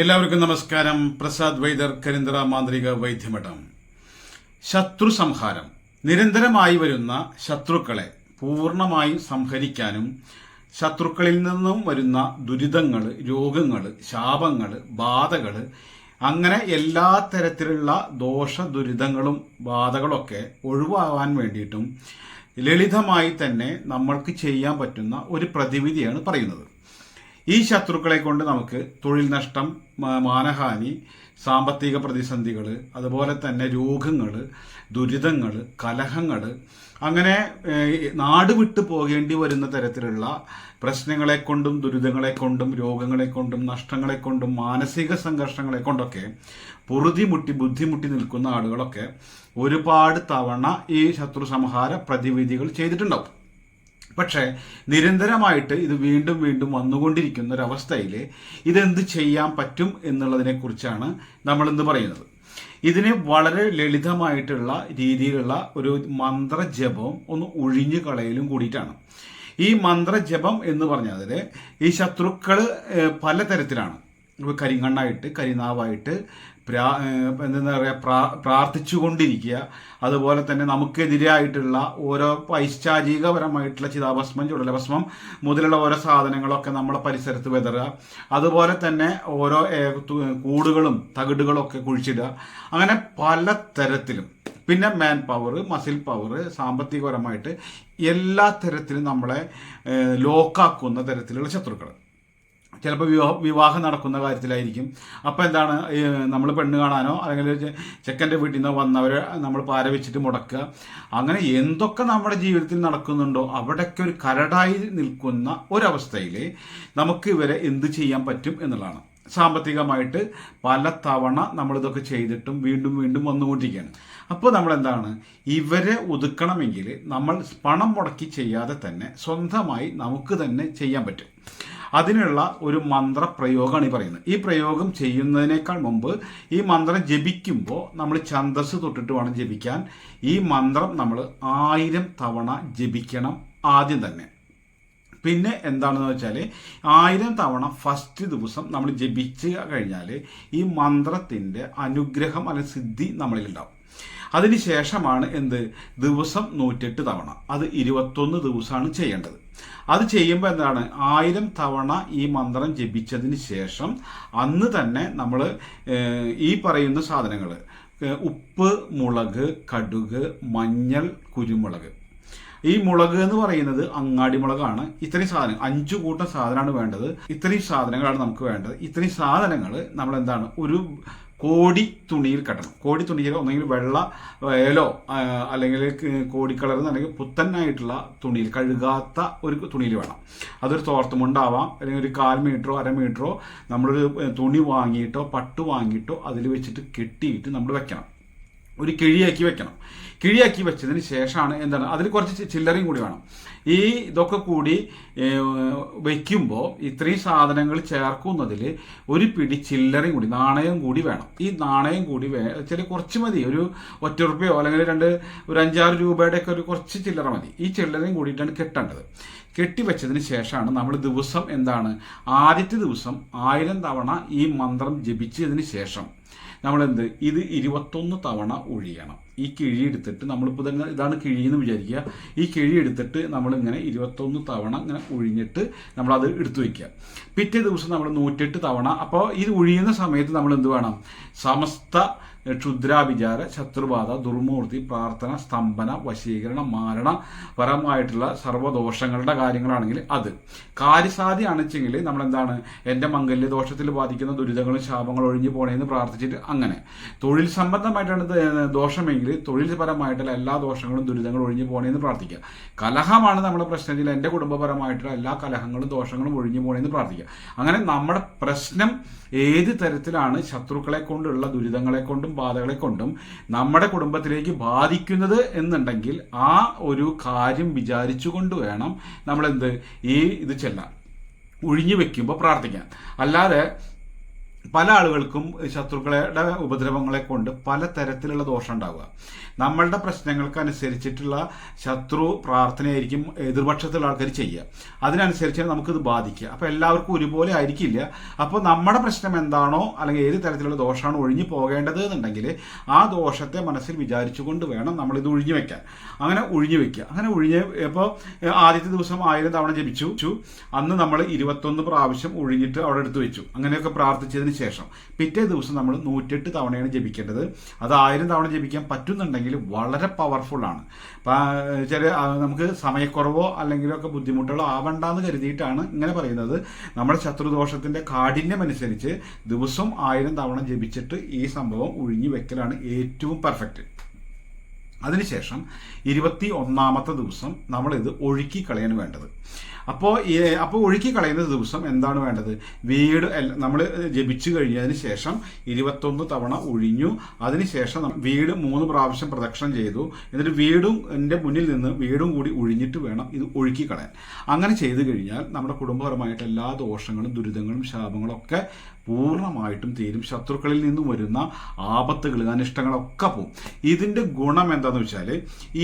എല്ലാവർക്കും നമസ്കാരം. പ്രസാദ് വൈദർ കരിന്ദ്ര മാന്ത്രിക വൈദ്യമഠം. ശത്രു സംഹാരം. നിരന്തരമായി വരുന്ന ശത്രുക്കളെ പൂർണമായും സംഹരിക്കാനും ശത്രുക്കളിൽ നിന്നും വരുന്ന ദുരിതങ്ങൾ രോഗങ്ങൾ ശാപങ്ങൾ ബാധകൾ അങ്ങനെ എല്ലാ തരത്തിലുള്ള ദോഷ ദുരിതങ്ങളും ബാധകളൊക്കെ ഒഴിവാകാൻ വേണ്ടിയിട്ടും ലളിതമായി തന്നെ നമ്മൾക്ക് ചെയ്യാൻ പറ്റുന്ന ഒരു പ്രതിവിധിയാണ് പറയുന്നത്. ഈ ശത്രുക്കളെ കൊണ്ട് നമുക്ക് തൊഴിൽ നഷ്ടം മാനഹാനി സാമ്പത്തിക പ്രതിസന്ധികൾ അതുപോലെ തന്നെ രോഗങ്ങൾ ദുരിതങ്ങൾ കലഹങ്ങൾ അങ്ങനെ നാട് വിട്ടു പോകേണ്ടി വരുന്ന തരത്തിലുള്ള പ്രശ്നങ്ങളെ കൊണ്ടും ദുരിതങ്ങളെ കൊണ്ടും രോഗങ്ങളെ കൊണ്ടും നഷ്ടങ്ങളെ കൊണ്ടും മാനസിക സംഘർഷങ്ങളെ കൊണ്ടൊക്കെ പൊറുതിമുട്ടി ബുദ്ധിമുട്ടി നിൽക്കുന്ന ആളുകളൊക്കെ ഒരുപാട് തവണ ഈ ശത്രു സംഹാര പ്രതിവിധികൾ ചെയ്തിട്ടുണ്ടാവും. പക്ഷേ നിരന്തരമായിട്ട് ഇത് വീണ്ടും വീണ്ടും വന്നുകൊണ്ടിരിക്കുന്ന ഒരവസ്ഥയിൽ ഇതെന്ത് ചെയ്യാൻ പറ്റും എന്നുള്ളതിനെ കുറിച്ചാണ് നമ്മൾ ഇന്ന് പറയുന്നത്. ഇതിനെ വളരെ ലളിതമായിട്ടുള്ള രീതിയിലുള്ള ഒരു മന്ത്രജപം ഒന്ന് ഒഴിഞ്ഞു കളയലും കൂടിയിട്ടാണ്. ഈ മന്ത്രജപം എന്ന് പറഞ്ഞാൽ ഈ ശത്രുക്കൾ പലതരത്തിലാണ്. കരിങ്കണ്ണായിട്ട് കരിനാവായിട്ട് പ്രാ എന്താ പറയുക പ്രാ പ്രാർത്ഥിച്ചുകൊണ്ടിരിക്കുക. അതുപോലെ തന്നെ നമുക്കെതിരായിട്ടുള്ള ഓരോ പൈശാചികപരമായിട്ടുള്ള ചിതാഭസ്മം ചുടലഭസ്മം മുതലുള്ള ഓരോ സാധനങ്ങളൊക്കെ നമ്മളെ പരിസരത്ത് വിതറുക. അതുപോലെ തന്നെ ഓരോ കൂടുകളും തകിടുകളും ഒക്കെ കുഴിച്ചിടുക. അങ്ങനെ പല തരത്തിലും പിന്നെ മാൻ പവർ മസിൽ പവർ സാമ്പത്തികപരമായിട്ട് എല്ലാ തരത്തിലും നമ്മളെ ലോക്കാക്കുന്ന തരത്തിലുള്ള ശത്രുക്കൾ ചിലപ്പോൾ വിവാഹ വിവാഹം നടക്കുന്ന കാര്യത്തിലായിരിക്കും. അപ്പോൾ എന്താണ് നമ്മൾ പെണ്ണ് കാണാനോ അല്ലെങ്കിൽ ചെക്കന്റെ വീട്ടിൽ നിന്ന് വന്നവരെ നമ്മൾ പാര വെച്ചിട്ട് മുടക്കുക. അങ്ങനെ എന്തൊക്കെ നമ്മുടെ ജീവിതത്തിൽ നടക്കുന്നുണ്ടോ അവിടെയൊക്കെ ഒരു കരടായി നിൽക്കുന്ന ഒരവസ്ഥയിൽ നമുക്ക് ഇവരെ എന്ത് ചെയ്യാൻ പറ്റും എന്നുള്ളതാണ്. സാമ്പത്തികമായിട്ട് പല തവണ നമ്മളിതൊക്കെ ചെയ്തിട്ടും വീണ്ടും വീണ്ടും വന്നുകൊണ്ടിരിക്കുകയാണ്. അപ്പോൾ നമ്മൾ എന്താണ് ഇവരെ ഒതുക്കണമെങ്കിൽ നമ്മൾ പണം മുടക്കി ചെയ്യാതെ തന്നെ സ്വന്തമായി നമുക്ക് തന്നെ ചെയ്യാൻ പറ്റും. അതിനുള്ള ഒരു മന്ത്രപ്രയോഗമാണ് ഈ പറയുന്നത്. ഈ പ്രയോഗം ചെയ്യുന്നതിനേക്കാൾ മുമ്പ് ഈ മന്ത്രം ജപിക്കുമ്പോൾ നമ്മൾ ഛന്ദസ് തൊട്ടിട്ട് വേണം ജപിക്കാൻ. ഈ മന്ത്രം നമ്മൾ ആയിരം തവണ ജപിക്കണം ആദ്യം തന്നെ. പിന്നെ എന്താണെന്ന് വെച്ചാൽ ആയിരം തവണ ഫസ്റ്റ് ദിവസം നമ്മൾ ജപിച്ച് കഴിഞ്ഞാൽ ഈ മന്ത്രത്തിന്റെ അനുഗ്രഹം അല്ലെങ്കിൽ സിദ്ധി നമ്മളിലുണ്ടാവും. അതിനുശേഷമാണ് എന്ത്? ദിവസം നൂറ്റെട്ട് തവണ. അത് ഇരുപത്തൊന്ന് ദിവസമാണ് ചെയ്യേണ്ടത്. അത് ചെയ്യുമ്പോൾ എന്താണ്? ആയിരം തവണ ഈ മന്ത്രം ജപിച്ചതിന് ശേഷം അന്ന് തന്നെ നമ്മൾ ഈ പറയുന്ന സാധനങ്ങൾ ഉപ്പ് മുളക് കടുക് മഞ്ഞൾ കുരുമുളക്. ഈ മുളക് എന്ന് പറയുന്നത് അങ്ങാടി മുളകാണ്. ഇത്രയും സാധനം അഞ്ചു കൂട്ടം സാധനമാണ് വേണ്ടത്. ഇത്രയും സാധനങ്ങളാണ് നമുക്ക് വേണ്ടത്. ഇത്രയും സാധനങ്ങൾ നമ്മൾ എന്താണ് ഒരു കോടി തുണിയിൽ കെട്ടണം. കോടി തുണിയിൽ ഒന്നെങ്കിൽ വെള്ള ഏലോ അല്ലെങ്കിൽ കോടി കളർ അല്ലെങ്കിൽ പുത്തനായിട്ടുള്ള തുണിയിൽ കഴുകാത്ത ഒരു തുണിയിൽ വേണം. അതൊരു തോർത്തുമുണ്ടാവാം അല്ലെങ്കിൽ ഒരു കാൽ മീറ്ററോ അര മീറ്ററോ നമ്മളൊരു തുണി വാങ്ങിയിട്ടോ പട്ട് വാങ്ങിയിട്ടോ അതിൽ വെച്ചിട്ട് കെട്ടിയിട്ട് നമ്മൾ വെക്കണം. ഒരു കിഴിയാക്കി വെക്കണം. കിഴിയാക്കി വെച്ചതിന് ശേഷമാണ് എന്താണ്? അതിൽ കുറച്ച് ചില്ലറയും കൂടി വേണം. ഈ ഇതൊക്കെ കൂടി വയ്ക്കുമ്പോൾ ഇത്രയും സാധനങ്ങൾ ചേർക്കുന്നതിൽ ഒരു പിടി ചില്ലറയും കൂടി നാണയം കൂടി വേണം. ഈ നാണയം കൂടി വേ ചില കുറച്ച് മതി. ഒരു ഒറ്റ റുപ്യോ അല്ലെങ്കിൽ രണ്ട് ഒരു അഞ്ചാറ് രൂപയുടെ ഒക്കെ ഒരു കുറച്ച് ചില്ലറ മതി. ഈ ചില്ലറയും കൂടിയിട്ടാണ് കെട്ടേണ്ടത്. കെട്ടിവെച്ചതിന് ശേഷമാണ് നമ്മൾ ദിവസം എന്താണ് ആദ്യത്തെ ദിവസം ആയിരം തവണ ഈ മന്ത്രം ജപിച്ചതിന് ശേഷം നമ്മളെന്ത്? ഇത് ഇരുപത്തൊന്ന് തവണ ഒഴിയണം. ഈ കിഴി എടുത്തിട്ട് നമ്മളിപ്പോൾ തന്നെ ഇതാണ് കിഴി എന്ന് വിചാരിക്കുക. ഈ കിഴി എടുത്തിട്ട് നമ്മളിങ്ങനെ ഇരുപത്തൊന്ന് തവണ ഇങ്ങനെ ഒഴിഞ്ഞിട്ട് നമ്മളത് എടുത്തു വയ്ക്കുക പിറ്റേ ദിവസം നമ്മൾ നൂറ്റെട്ട് തവണ അപ്പോൾ ഇത് ഒഴിയുന്ന സമയത്ത് നമ്മൾ എന്ത് വേണം? സമസ്ത ക്ഷുദ്രാഭിചാര ശത്രുബാധ ദുർമൂർത്തി പ്രാർത്ഥന സ്തംഭന വശീകരണം മാരണ പരമായിട്ടുള്ള സർവദോഷങ്ങളുടെ കാര്യങ്ങളാണെങ്കിൽ അത്. കാര്യസാധി അണച്ചെങ്കിൽ നമ്മൾ എന്താണ് എന്റെ മംഗല്യ ദോഷത്തിൽ ബാധിക്കുന്ന ദുരിതങ്ങളും ശാപങ്ങളും ഒഴിഞ്ഞു പോണേന്ന് പ്രാർത്ഥിച്ചിട്ട് അങ്ങനെ. തൊഴിൽ സംബന്ധമായിട്ടാണ് ദോഷമെങ്കിൽ തൊഴിൽപരമായിട്ടുള്ള എല്ലാ ദോഷങ്ങളും ദുരിതങ്ങളും ഒഴിഞ്ഞു പോണേന്ന് പ്രാർത്ഥിക്കുക. കലഹമാണ് നമ്മുടെ പ്രശ്നത്തിൽ എന്റെ കുടുംബപരമായിട്ടുള്ള എല്ലാ കലഹങ്ങളും ദോഷങ്ങളും ഒഴിഞ്ഞു പോണേന്ന് പ്രാർത്ഥിക്കുക. അങ്ങനെ നമ്മുടെ പ്രശ്നം ഏത് തരത്തിലാണ് ശത്രുക്കളെ കൊണ്ടുള്ള ദുരിതങ്ങളെ കൊണ്ടും ബാധകളെ കൊണ്ടും നമ്മുടെ കുടുംബത്തിലേക്ക് ബാധിക്കുന്നത് എന്നുണ്ടെങ്കിൽ ആ ഒരു കാര്യം വിചാരിച്ചുകൊണ്ട് വേണം നമ്മളെന്ത് ഈ ഇത് ചെല്ലാൻ. ഒഴിഞ്ഞു വെക്കുമ്പോൾ പ്രാർത്ഥിക്കാൻ അല്ലാതെ പല ആളുകൾക്കും ശത്രുക്കളുടെ ഉപദ്രവങ്ങളെ കൊണ്ട് പല തരത്തിലുള്ള ദോഷം ഉണ്ടാവുക. നമ്മളുടെ പ്രശ്നങ്ങൾക്ക് അനുസരിച്ചിട്ടുള്ള ശത്രു പ്രാർത്ഥനയായിരിക്കും എതിർപക്ഷത്തുള്ള ആൾക്കാർ ചെയ്യുക. അതിനനുസരിച്ച് നമുക്കിത് ബാധിക്കുക. അപ്പോൾ എല്ലാവർക്കും ഒരുപോലെ ആയിരിക്കില്ല. അപ്പോൾ നമ്മുടെ പ്രശ്നം എന്താണോ അല്ലെങ്കിൽ ഏത് തരത്തിലുള്ള ദോഷമാണ് ഒഴിഞ്ഞു പോകേണ്ടത് എന്നുണ്ടെങ്കിൽ ആ ദോഷത്തെ മനസ്സിൽ വിചാരിച്ചുകൊണ്ട് വേണം നമ്മളിത് ഒഴിഞ്ഞു വെക്കാൻ. അങ്ങനെ ഒഴിഞ്ഞു വെക്കുക. അങ്ങനെ ഒഴിഞ്ഞ് ഇപ്പോൾ ആദ്യത്തെ ദിവസം ആയിരം തവണ ജപിച്ചു. അന്ന് നമ്മൾ ഇരുപത്തൊന്ന് പ്രാവശ്യം ഒഴിഞ്ഞിട്ട് അവിടെ എടുത്തു വെച്ചു. അങ്ങനെയൊക്കെ പ്രാർത്ഥിച്ചതിന് ശേഷം പിറ്റേ ദിവസം നമ്മൾ നൂറ്റെട്ട് തവണയാണ് ജപിക്കേണ്ടത്. അത് ആയിരം തവണ ജപിക്കാൻ പറ്റുന്നുണ്ടെങ്കിൽ വളരെ പവർഫുള്ളാണ് ആണ്. ചില നമുക്ക് സമയക്കുറവോ അല്ലെങ്കിലൊക്കെ ബുദ്ധിമുട്ടുകളോ ആവണ്ടെന്ന് കരുതിയിട്ടാണ് ഇങ്ങനെ പറയുന്നത്. നമ്മുടെ ശത്രുദോഷത്തിന്റെ കാഠിന്യം അനുസരിച്ച് ദിവസം ആയിരം തവണ ജപിച്ചിട്ട് ഈ സംഭവം ഒഴിഞ്ഞു വെക്കലാണ് ഏറ്റവും പെർഫെക്റ്റ് അതിനുശേഷം ഇരുപത്തി ഒന്നാമത്തെ ദിവസം നമ്മളിത് ഒഴുക്കി കളയാൻ വേണ്ടത്. അപ്പോൾ അപ്പോൾ ഒഴുക്കി കളയുന്ന ദിവസം എന്താണ് വേണ്ടത്? വീട് നമ്മൾ ജപിച്ചു കഴിഞ്ഞതിന് ശേഷം ഇരുപത്തൊന്ന് തവണ ഒഴിഞ്ഞു അതിനുശേഷം വീട് മൂന്ന് പ്രാവശ്യം പ്രദക്ഷിണം ചെയ്തു എന്നിട്ട് വീടും എന്റെ മുന്നിൽ നിന്ന് വീടും കൂടി ഒഴിഞ്ഞിട്ട് വേണം ഇത് ഒഴുക്കി കളയാൻ അങ്ങനെ ചെയ്തു കഴിഞ്ഞാൽ നമ്മുടെ കുടുംബപരമായിട്ട് എല്ലാ ദോഷങ്ങളും ദുരിതങ്ങളും ശാപങ്ങളും ഒക്കെ പൂർണമായിട്ടും തീരും. ശത്രുക്കളിൽ നിന്നും വരുന്ന ആപത്തുകൾ അനിഷ്ടങ്ങളൊക്കെ പോകും ഇതിന്റെ ഗുണം എന്താണെന്ന് വെച്ചാൽ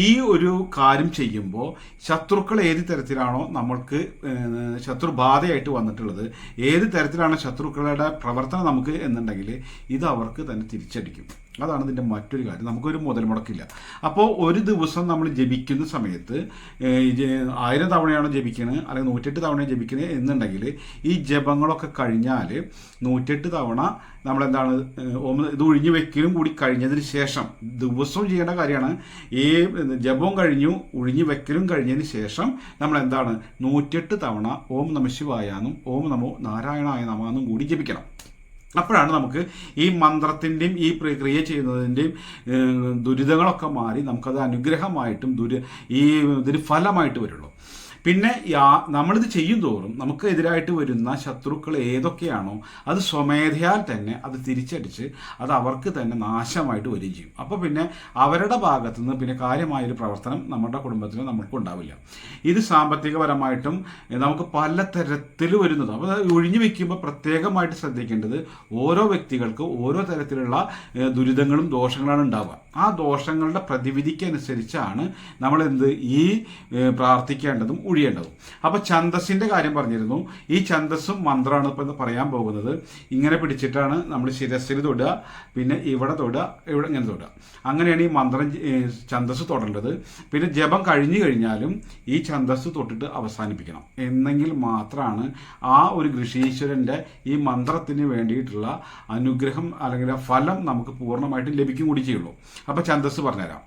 ഈ ഒരു കാര്യം ചെയ്യുമ്പോൾ ശത്രുക്കൾ ഏത് തരത്തിലാണോ നമ്മൾക്ക് ശത്രുബാധയായിട്ട് വന്നിട്ടുള്ളത് ഏത് തരത്തിലാണ് ശത്രുക്കളുടെ പ്രവർത്തനം നമുക്ക് എന്നുണ്ടെങ്കിൽ ഇത് അവർക്ക് തന്നെ തിരിച്ചടിക്കും. അതാണ് ഇതിന്റെ മറ്റൊരു കാര്യം. നമുക്കൊരു മുതൽ മുടക്കില്ല. അപ്പോൾ ഒരു ദിവസം നമ്മൾ ജപിക്കുന്ന സമയത്ത് ആയിരം തവണയാണ് ജപിക്കുന്നത് അല്ലെങ്കിൽ നൂറ്റെട്ട് തവണ ജപിക്കുന്നത് എന്നുണ്ടെങ്കിൽ ഈ ജപങ്ങളൊക്കെ കഴിഞ്ഞാൽ നൂറ്റെട്ട് തവണ നമ്മളെന്താണ് ഇത് ഒഴിഞ്ഞു വെക്കലും കൂടി കഴിഞ്ഞതിന് ശേഷം ദിവസവും ചെയ്യേണ്ട കാര്യമാണ് ഈ ജപവും കഴിഞ്ഞു ഒഴിഞ്ഞു വെക്കലും കഴിഞ്ഞതിന് ശേഷം നമ്മൾ എന്താണ് നൂറ്റെട്ട് തവണ ഓം നമ ഓം നമോ നാരായണായ നമാന്നും കൂടി ജപിക്കണം. അപ്പോഴാണ് നമുക്ക് ഈ മന്ത്രത്തിന്റെയും ഈ പ്രക്രിയ ചെയ്യുന്നതിന്റെയും ദുരിതങ്ങളൊക്കെ മാറി നമുക്കത് അനുഗ്രഹമായിട്ടും ദുരി ഈ ഇതിന് ഫലമായിട്ട് വരുള്ളൂ. പിന്നെ നമ്മളിത് ചെയ്യും തോറും നമുക്ക് എതിരായിട്ട് വരുന്ന ശത്രുക്കൾ ഏതൊക്കെയാണോ അത് സ്വമേധയാൽ തന്നെ അത് തിരിച്ചടിച്ച് അത് അവർക്ക് തന്നെ നാശമായിട്ട് വരികയും ചെയ്യും. അപ്പോൾ പിന്നെ അവരുടെ ഭാഗത്തു നിന്ന് പിന്നെ കാര്യമായൊരു പ്രവർത്തനം നമ്മുടെ കുടുംബത്തിൽ നമ്മൾക്ക് ഉണ്ടാവില്ല. ഇത് സാമ്പത്തികപരമായിട്ടും നമുക്ക് പല തരത്തിൽ വരുന്നത് അപ്പോൾ ഒഴിഞ്ഞു വെക്കുമ്പോൾ പ്രത്യേകമായിട്ട് ശ്രദ്ധിക്കേണ്ടത് ഓരോ വ്യക്തികൾക്ക് ഓരോ തരത്തിലുള്ള ദുരിതങ്ങളും ദോഷങ്ങളാണ് ഉണ്ടാവുക. ആ ദോഷങ്ങളുടെ പ്രതിവിധിക്കനുസരിച്ചാണ് നമ്മൾ എന്ത് ഈ പ്രാർത്ഥിക്കേണ്ടതും ഒഴിയേണ്ടതും അപ്പോൾ ഛന്തസ്സിന്റെ കാര്യം പറഞ്ഞിരുന്നു. ഈ ഛന്തസ്സും മന്ത്രമാണ് ഇപ്പൊ പറയാൻ പോകുന്നത്. ഇങ്ങനെ പിടിച്ചിട്ടാണ് നമ്മൾ ശിരസ്സിൽ തൊടുക പിന്നെ ഇവിടെ തൊടുക ഇവിടെ ഇങ്ങനെ തൊടുക. അങ്ങനെയാണ് ഈ മന്ത്രം ഛന്തസ് തൊടേണ്ടത്. പിന്നെ ജപം കഴിഞ്ഞു കഴിഞ്ഞാലും ഈ ഛന്തസ് തൊട്ടിട്ട് അവസാനിപ്പിക്കണം. എന്നെങ്കിൽ മാത്രമാണ് ആ ഒരു ഋഷീശ്വരന്റെ ഈ മന്ത്രത്തിന് വേണ്ടിയിട്ടുള്ള അനുഗ്രഹം അല്ലെങ്കിൽ ഫലം നമുക്ക് പൂർണമായിട്ട് ലഭിക്കും കൂടി ചെയ്യുള്ളൂ. അപ്പോൾ ഛന്തസ് പറഞ്ഞുതരാം.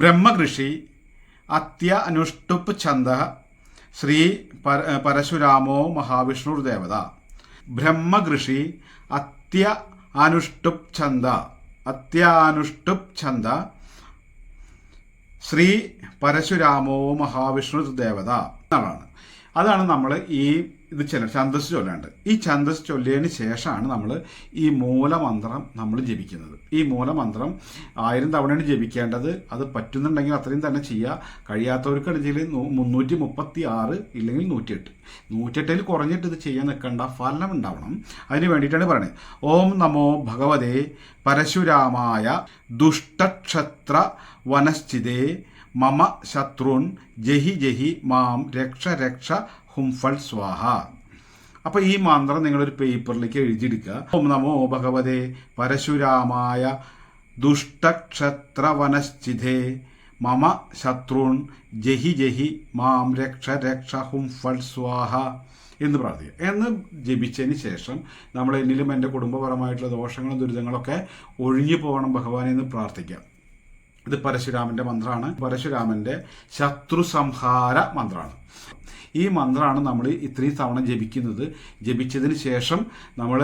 ബ്രഹ്മകൃഷി അത്യ അനുഷ്ടുപ്പ് ഛന്ദ ശ്രീ പര പരശുരാമോ മഹാവിഷ്ണുർദേവത ബ്രഹ്മകൃഷി അത്യ അനുഷ്ടുപ് ഛന്ദ അത്യാനുഷ്ടുപ് ഛന്ദ ശ്രീ പരശുരാമോ മഹാവിഷ്ണു ദേവത. എന്നാണ്. അതാണ് നമ്മൾ ഈ ഇത് ചില ഛന്ദസ് ചൊല്ലാണ്ട് ഈ ഛന്ദസ് ചൊല്ലിയതിന് ശേഷമാണ് നമ്മൾ ഈ മൂലമന്ത്രം നമ്മൾ ജപിക്കുന്നത്. ഈ മൂലമന്ത്രം ആയിരം തവണയാണ് ജപിക്കേണ്ടത്. അത് പറ്റുന്നുണ്ടെങ്കിൽ അത്രയും തന്നെ ചെയ്യുക കഴിയാത്തവർക്കാണെങ്കിൽ മുന്നൂറ്റി മുപ്പത്തി ആറ് ഇല്ലെങ്കിൽ നൂറ്റിയെട്ട്. നൂറ്റിയെട്ടിൽ കുറഞ്ഞിട്ട് ഇത് ചെയ്യാൻ നിൽക്കേണ്ട. ഫലം ഉണ്ടാവണം. അതിന് വേണ്ടിയിട്ടാണ് പറയുന്നത് ഓം നമോ ഭഗവതേ പരശുരാമായ ദുഷ്ടക്ഷത്ര വനശ്ചിതേ മമ ശത്രുൻ ജഹി ജഹി മാം രക്ഷ രക്ഷ ഹുംഫൾ സ്വാഹ. അപ്പോൾ ഈ മന്ത്രം നിങ്ങളൊരു പേപ്പറിലേക്ക് എഴുതിയെടുക്കുക. ഓം നമോ ഭഗവതേ പരശുരാമായ ദുഷ്ടക്ഷത്രവനശ്ചിതേ. മമ ശത്രുൺ ജഹി ജഹി മാം രക്ഷ രക്ഷ ഹും ഫൽ സ്വാഹ എന്ന് പ്രാർത്ഥിക്കുക. എന്ന് ജപിച്ചതിന് ശേഷം നമ്മൾ എന്നിലും എന്റെ കുടുംബപരമായിട്ടുള്ള ദോഷങ്ങളും ദുരിതങ്ങളൊക്കെ ഒഴിഞ്ഞു പോകണം ഭഗവാനെ എന്ന് പ്രാർത്ഥിക്കാം ഇത് പരശുരാമന്റെ മന്ത്രമാണ്. പരശുരാമന്റെ ശത്രു സംഹാര മന്ത്രമാണ്. ഈ മന്ത്രമാണ് നമ്മൾ ഇത്രയും തവണ ജപിക്കുന്നത്. ജപിച്ചതിന് ശേഷം നമ്മൾ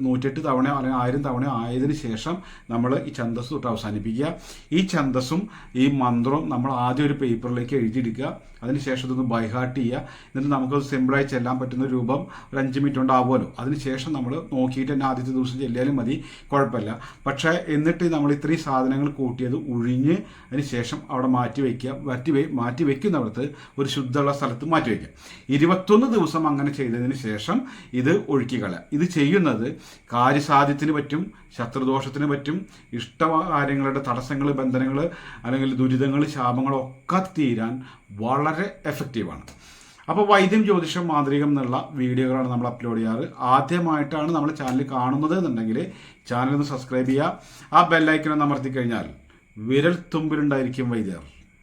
നൂറ്റെട്ട് തവണ അല്ലെങ്കിൽ ആയിരം തവണ ആയതിന് ശേഷം നമ്മൾ ഈ ഛന്തസ് തൊട്ട് അവസാനിപ്പിക്കുക. ഈ ഛന്തസ്സും ഈ മന്ത്രവും നമ്മൾ ആദ്യം ഒരു പേപ്പറിലേക്ക് എഴുതിയെടുക്കുക. അതിനുശേഷം ഇതൊന്ന് ബൈഹാർട്ട് ചെയ്യുക. എന്നിട്ട് നമുക്ക് സിമ്പിളായി ചെല്ലാൻ പറ്റുന്ന രൂപം ഒരു അഞ്ച് മിനിറ്റ് ഉണ്ടാവുമല്ലോ അതിനുശേഷം നമ്മൾ നോക്കിയിട്ട് തന്നെ ആദ്യത്തെ ദിവസം ചെല്ലിയാലും മതി. കുഴപ്പമില്ല. പക്ഷേ എന്നിട്ട് നമ്മൾ ഇത്രയും സാധനങ്ങൾ കൂട്ടിയത് ഉഴിഞ്ഞ് അതിനുശേഷം അവിടെ മാറ്റി വയ്ക്കുക. മാറ്റി മാറ്റി വയ്ക്കുന്നവർക്ക് ഒരു ശുദ്ധമുള്ള സ്ഥലത്ത് മാറ്റി വയ്ക്കുക ഇരുപത്തൊന്ന് ദിവസം അങ്ങനെ ചെയ്തതിന് ശേഷം ഇത് ഒഴുക്കിക്കളയാം ഇത് ചെയ്യുന്നത് കാര്യസാധ്യത്തിന് പറ്റും ശത്രുദോഷത്തിന് പറ്റും ഇഷ്ട കാര്യങ്ങളുടെ തടസ്സങ്ങൾ ബന്ധനങ്ങൾ അല്ലെങ്കിൽ ദുരിതങ്ങൾ ശാപങ്ങൾ ഒക്കെ തീരാൻ വളരെ എഫക്റ്റീവാണ് അപ്പോൾ വൈദ്യം ജ്യോതിഷം മാന്ത്രികം എന്നുള്ള വീഡിയോകളാണ് നമ്മൾ അപ്ലോഡ് ചെയ്യാറ്. ആദ്യമായിട്ടാണ് നമ്മൾ ചാനൽ കാണുന്നത് എന്നുണ്ടെങ്കിൽ ചാനൽ ഒന്ന് സബ്സ്ക്രൈബ് ചെയ്യുക. ആ ബെല്ലൈക്കൻ ഒന്ന് അമർത്തി കഴിഞ്ഞാൽ വിരൽ തുമ്പിലുണ്ടായിരിക്കും വൈദ്യർ.